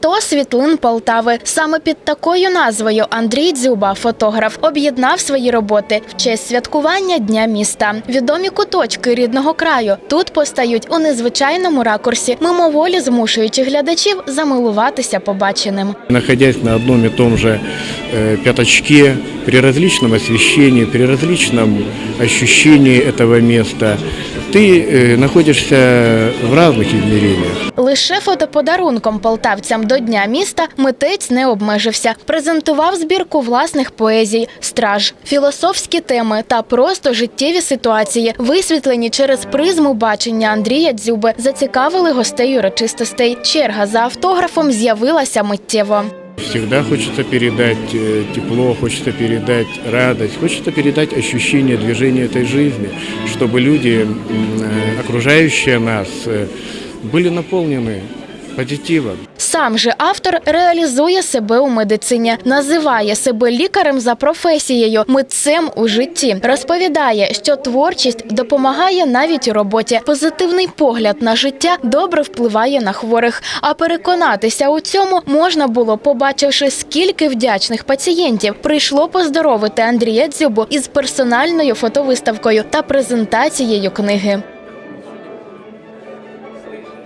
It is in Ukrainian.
100 світлин Полтави. Саме під такою назвою Андрій Дзюба, фотограф, об'єднав свої роботи в честь святкування Дня міста. Відомі куточки рідного краю тут постають у незвичайному ракурсі, мимоволі змушуючи глядачів замилуватися побаченим. Находясь на одном и том же э, при различном освещении, при различном ощущении этого места, ты э, находишься в разных измерениях. Лише фотоподарунком полтавцям до Дня міста митець не обмежився. Презентував збірку власних поезій, страж, філософські теми та просто життєві ситуації, висвітлені через призму бачення Андрія Дзюби, зацікавили гостей урочистостей. Черга за автографом з'явилася миттєво. Всегда хочется передать э, тепло, хочется передать радость, хочется передать ощущение движения этой жизни, чтобы люди, э, окружающие нас, э, были наполнены позитивом. Сам же автор реалізує себе у медицині, називає себе лікарем за професією, митцем у житті. Розповідає, що творчість допомагає навіть у роботі. Позитивний погляд на життя добре впливає на хворих. А переконатися у цьому можна було, побачивши, скільки вдячних пацієнтів прийшло поздоровити Андрія Дзюбу із персональною фотовиставкою та презентацією книги.